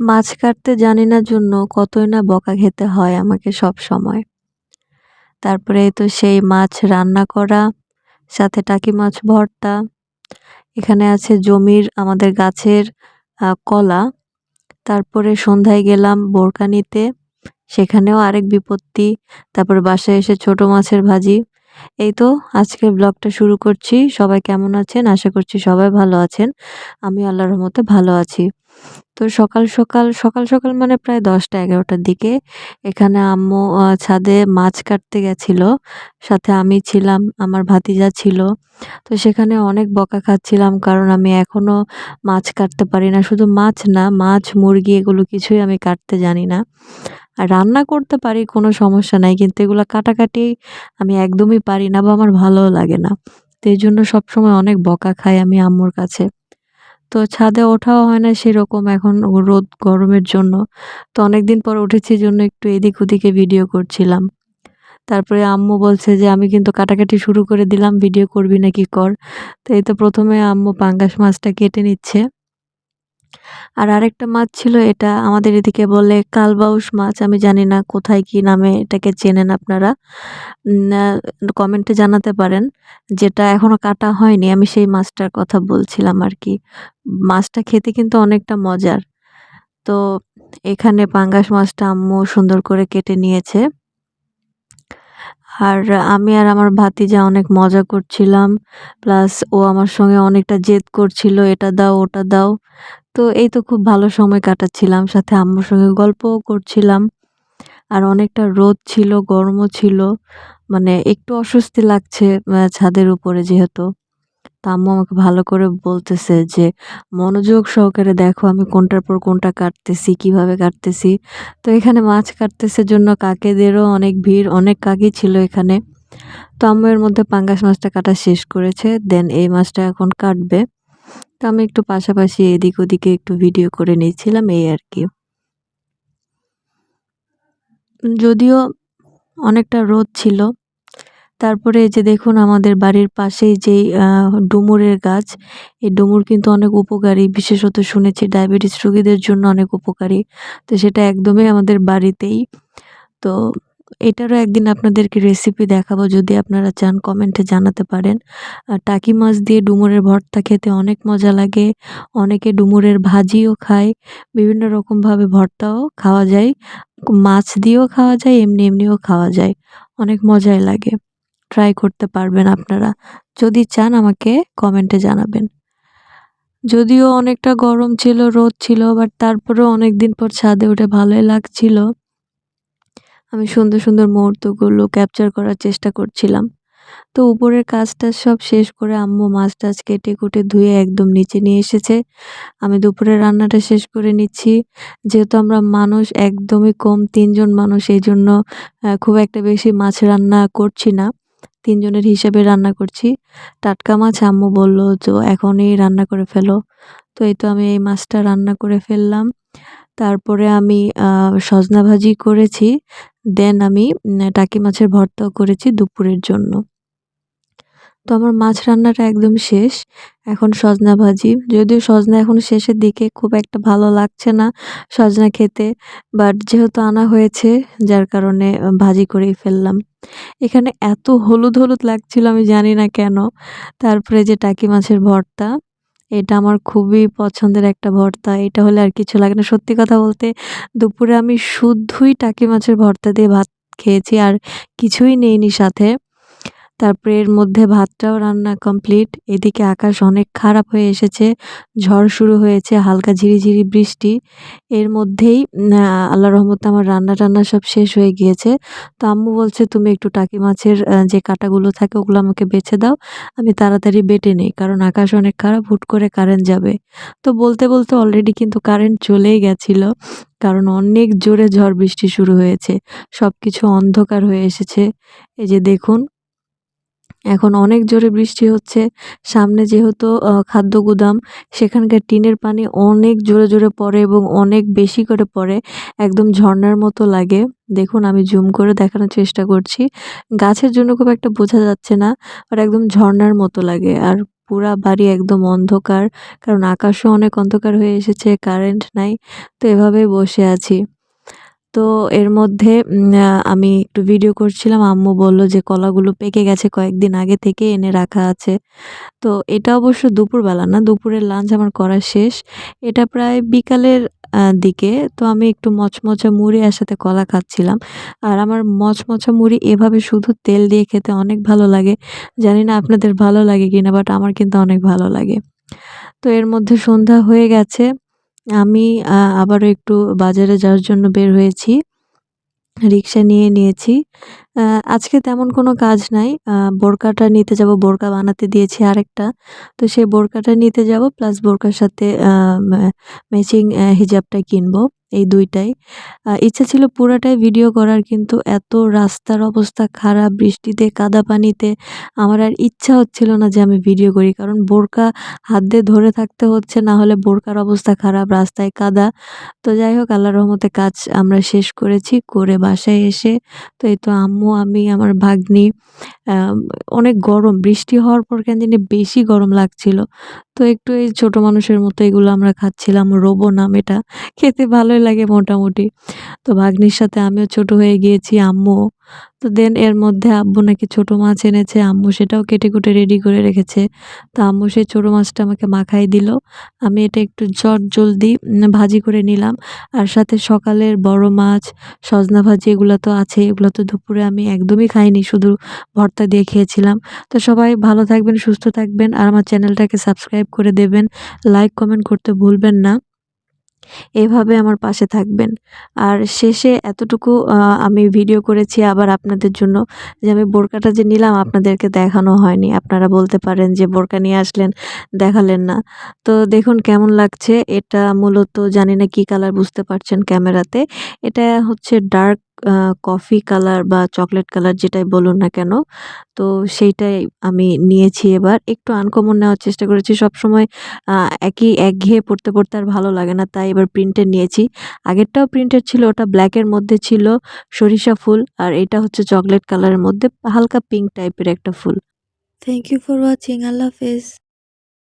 মাছ কাটতে জানি না জন্য কতই না বকা খেতে হয় আমাকে সব সময়। তারপরে তো সেই মাছ রান্না করা, সাথে টাকি মাছ ভর্তা। এখানে আছে জমির আমাদের গাছের কলা। তারপরে সন্ধ্যায় গেলাম বোরকা নিতে। সেখানেও আরেক বিপত্তি। তারপরে বাসায় এসে ছোট মাছের ভাজি। এই তো আজকের ব্লগটা শুরু করছি। সবাই কেমন আছেন? আশা করছি সবাই ভালো আছেন। আমি আল্লাহর রহমতে ভালো আছি। তো সকাল সকাল সকাল সকাল মানে প্রায় দশটা, এগারোটার দিকে এখানে আম্মু ছাদে মাছ কাটতে গেছিল। সাথে আমি ছিলাম, আমার ভাতিজা ছিল। তো সেখানে অনেক বকা খাচ্ছিলাম কারণ আমি এখনও মাছ কাটতে পারি না। শুধু মাছ না, মাছ, মুরগি এগুলো কিছুই আমি কাটতে জানি না। আর রান্না করতে পারি, কোনো সমস্যা নাই, কিন্তু এগুলো কাটাকাটি আমি একদমই পারি না বা আমার ভালোও লাগে না। তো এই জন্য সবসময় অনেক বকা খাই আমি আম্মুর কাছে। তো ছাদে ওঠাও হয় না সেরকম এখন রোদ গরমের জন্য। তো অনেকদিন পর উঠেছি জন্য একটু এদিক ওদিকে ভিডিও করছিলাম। তারপরে আম্মু বলছে যে, আমি কিন্তু কাটাকাটি শুরু করে দিলাম ভিডিও করবি নাকি কর? তো এই তো প্রথমে আম্মু পাঙ্গাস মাছটা কেটে নিচ্ছে। আর আরেকটা মাছ ছিল, এটা আমাদের এদিকে বলে কালবাউস মাছ, আমি জানি না কোথায় কি নামে, এটাকে চেনেন আপনারা? কমেন্টে জানাতে পারেন, যেটা এখনও কাটা হয়নি, আমি সেই মাছটার কথা বলছিলাম আর কি। মাছটা খেতে কিন্তু অনেকটা মজার। তো এখানে পাঙ্গাস মাছটা আম্মু সুন্দর করে কেটে নিয়েছে। আর আমি আর আমার ভাতিজা অনেক মজা করছিলাম, প্লাস ও আমার সঙ্গে অনেকটা জেদ করছিল, এটা দাও, ওটা দাও। তো এই তো খুব ভালো সময় কাটাচ্ছিলাম, সাথে আম্মুর সঙ্গে গল্পও করছিলাম। আর অনেকটা রোদ ছিল, গরমও ছিল মানে একটু অস্বস্তি লাগছে ছাদের উপরে যেহেতু। তা আম্মু আমাকে ভালো করে বলতেছে যে, মনোযোগ সহকারে দেখো আমি কোনটার পর কোনটা কাটতেছি, কীভাবে কাটতেছি। তো এখানে মাছ কাটতেছে জন্য কাকেদেরও অনেক ভিড়, অনেক কাকি ছিল এখানে। তো আম্মু এর মধ্যে পাঙ্গাস মাছটা কাটা শেষ করেছে, দেন এই মাছটা এখন কাটবে। তো আমি একটু পাশাপাশি এদিক ওদিকে একটু ভিডিও করে নিয়েছিলাম এই আর কি। যদিও অনেকটা রোদ ছিল, তারপরে যে দেখুন আমাদের বাড়ির পাশেই যেই ডুমুরের গাছ, এই ডুমুর কিন্তু অনেক উপকারী, বিশেষত শুনেছি ডায়াবেটিস রোগীদের জন্য অনেক উপকারী, তো সেটা একদমই আমাদের বাড়িতেই। তো এটারও একদিন আপনাদেরকে রেসিপি দেখাবো, যদি আপনারা চান কমেন্টে জানাতে পারেন। আর টাকি মাছ দিয়ে ডুমুরের ভর্তা খেতে অনেক মজা লাগে। অনেকে ডুমুরের ভাজিও খায়, বিভিন্ন রকমভাবে ভর্তাও খাওয়া যায়। মাছ দিয়েও খাওয়া যায়, এমনি এমনিও খাওয়া যায়। অনেক মজাই লাগে। ট্রাই করতে পারবেন আপনারা। যদি চান আমাকে কমেন্টে জানাবেন। যদিও অনেকটা গরম ছিল, রোদ ছিল বাট তারপরেও অনেক দিন পর ছাদে উঠে ভালোই লাগছিল। আমি সুন্দর সুন্দর মুহূর্তগুলো ক্যাপচার করার চেষ্টা করছিলাম। তো উপরের কাজটা সব শেষ করে আম্মু মাছ টাছ কেটে কুটে ধুয়ে একদম নিচে নিয়ে এসেছে। আমি দুপুরের রান্নাটা শেষ করে নিচ্ছি। যেহেতু আমরা মানুষ, একদমই কম তিনজন মানুষ এই জন্য খুব একটা বেশি মাছ রান্না করছি না। তিনজনের হিসাবে রান্না করছি। টাটকা মাছ আম্মু বলল, তো এখনই রান্না করে ফেলো। তো এই তো আমি এই মাছটা রান্না করে ফেললাম। তারপরে আমি সজনা ভাজি করেছি। দেন আমি টাকি মাছের ভর্তাও করেছি দুপুরের জন্য। তো আমার মাছ রান্নাটা একদম শেষ। এখন সজনা ভাজি। যদিও সজনা এখন শেষের দিকে, খুব একটা ভালো লাগছে না সজনা খেতে। বাট যেহেতু আনা হয়েছে, যার কারণে ভাজি করেই ফেললাম। এখানে এত হলুদ হলুদ লাগছিল, আমি জানি না কেন। তারপরে যে টাকি মাছের ভর্তা এটা আমার খুবই পছন্দের একটা ভর্তা। এটা হলে আর কিছু লাগে না। সত্যি কথা বলতে, দুপুরে আমি শুধুই টাকি মাছের ভর্তা দিয়ে ভাত খেয়েছি আর কিছুই নেইনি সাথে। তারপরে এর মধ্যে ভাতটাও রান্না কমপ্লিট এদিকে আকাশ অনেক খারাপ হয়ে এসেছে, ঝড় শুরু হয়েছে, হালকা ঝিরিঝিরি বৃষ্টি। এর মধ্যেই আল্লাহ রহমতে আমার রান্না টান্না সব শেষ হয়ে গিয়েছে। তো আম্মু বলছে, তুমি একটু টাকি মাছের যে কাটাগুলো থাকে ওগুলো আমাকে বেছে দাও, আমি তাড়াতাড়ি বেটে নিই, কারণ আকাশ অনেক খারাপ, হুট করে কারেন্ট যাবে। তো বলতে বলতে অলরেডি কিন্তু কারেন্ট চলেই গেছিল, কারণ অনেক জোরে ঝড় বৃষ্টি শুরু হয়েছে সব কিছু অন্ধকার হয়ে এসেছে। এই যে দেখুন এখন অনেক জোরে বৃষ্টি হচ্ছে। সামনে যেহেতু খাদ্য গুদাম, সেখানকার টিনের পানি অনেক জোরে জোরে পড়ে এবং অনেক বেশি করে পড়ে। একদম ঝর্নার মতো লাগে। দেখুন, আমি জুম করে দেখানোর চেষ্টা করছি। গাছের জন্য খুব একটা বোঝা যাচ্ছে না, আর একদম ঝর্নার মতো লাগে। আর পুরা বাড়ি একদম অন্ধকার, কারণ আকাশও অনেক অন্ধকার হয়ে এসেছে, কারেন্ট নাই, তো এভাবেই বসে আছি। তো এর মধ্যে আমি একটু ভিডিও করছিলাম, আম্মু বলল যে কলাগুলো পেকে গেছে কয়েকদিন আগে থেকে, এনে রাখা আছে। তো এটা অবশ্য দুপুরবেলা না, দুপুরের লাঞ্চ আমার করা শেষ। এটা প্রায় বিকালের দিকে, তো আমি একটু মচমচা মুড়ি আর সাথে কলা খাচ্ছিলাম। আর আমার মচমচা মুড়ি এভাবে শুধু তেল দিয়ে খেতে অনেক ভালো লাগে। জানি না আপনাদের ভালো লাগে কিনা বাট আমার কিন্তু অনেক ভালো লাগে। তো এর মধ্যে সন্ধ্যা হয়ে গেছে। আমি আবারও একটু বাজারে যাওয়ার জন্য বের হয়েছি। রিক্সা নিয়ে নিয়েছি। আজকে তেমন কোনো কাজ নাই। বোরকাটা নিতে যাব, বোরকা বানাতে দিয়েছি আরেকটা। তো সেই বোরকাটা নিতে যাব, প্লাস বোরকার সাথে ম্যাচিং হিজাবটা কিনবো। এই দুইটাই। ইচ্ছা ছিল পুরাটাই ভিডিও করার, কিন্তু এত রাস্তার অবস্থা খারাপ, বৃষ্টিতে, কাদা পানিতে, আমার আর ইচ্ছা হচ্ছিল না যে আমি ভিডিও করি, কারণ বোরকা হাত দিয়ে ধরে থাকতে হচ্ছে, না হলে বোরকার অবস্থা খারাপ, রাস্তায় কাদা। তো যাই হোক আল্লাহ রহমতে কাজ আমরা শেষ করেছি, করে বাসায় এসে, তো এই তো আম্মু, আমি, আমার ভাগ্নি অনেক গরম, বৃষ্টি হওয়ার পর কেন জানি বেশি গরম লাগছিল। তো একটু এই ছোট মানুষের মতো এগুলো আমরা খাচ্ছিলাম, রোবো নাম এটা। খেতে ভালোই লাগে মোটামুটি। তো ভাগ্নির সাথে আমিও ছোট হয়ে গিয়েছি আম্মুও তো দেন এর মধ্যে আব্বু নাকি ছোট মাছ এনেছে, আম্মু সেটাও কেটে কুটে রেডি করে রেখেছে। তো আম্মু সেই ছোট মাছটা আমাকে মাখাই দিল। আমি এটা একটু জট জলদি ভাজি করে নিলাম। আর সাথে সকালের বড় মাছ, সজনা ভাজি এগুলো তো আছে, এগুলো তো দুপুরে আমি একদমই খাইনি, শুধু ভর্তা দিয়ে খেয়েছিলাম। তো সবাই ভালো থাকবেন, সুস্থ থাকবেন, আর আমার চ্যানেলটাকে সাবস্ক্রাইব করে দেবেন। লাইক কমেন্ট করতে ভুলবেন না। এভাবে আমার পাশে থাকবেন। আর শেষে এতটুকু আমি ভিডিও করেছি আবার আপনাদের জন্য যে আমি বোরকাটা যে নিলাম আপনাদেরকে দেখানো হয়নি। আপনারা বলতে পারেন যে বোরকা নিয়ে আসলেন, দেখালেন না। তো দেখুন কেমন লাগছে। এটা মূলত জানি না কী কালার বুঝতে পারছেন ক্যামেরাতে এটা হচ্ছে ডার্ক কফি কালার বা চকলেট কালার যেটাই বলুন না কেন, তো সেইটাই আমি নিয়েছি এবার। একটু আনকমন নেওয়ার চেষ্টা করেছি। সবসময় একই, একঘেয়ে পড়তে পড়তে আর ভালো লাগে না, তাই এবার প্রিন্টের নিয়েছি। আগেরটাও প্রিন্টের ছিল, ওটা ব্ল্যাকের মধ্যে ছিল, সরিষা ফুল, আর এটা হচ্ছে চকলেট কালারের মধ্যে, হালকা পিঙ্ক টাইপের একটা ফুল। থ্যাংক ইউ ফর ওয়াচিং আল্লাহ হাফেজ।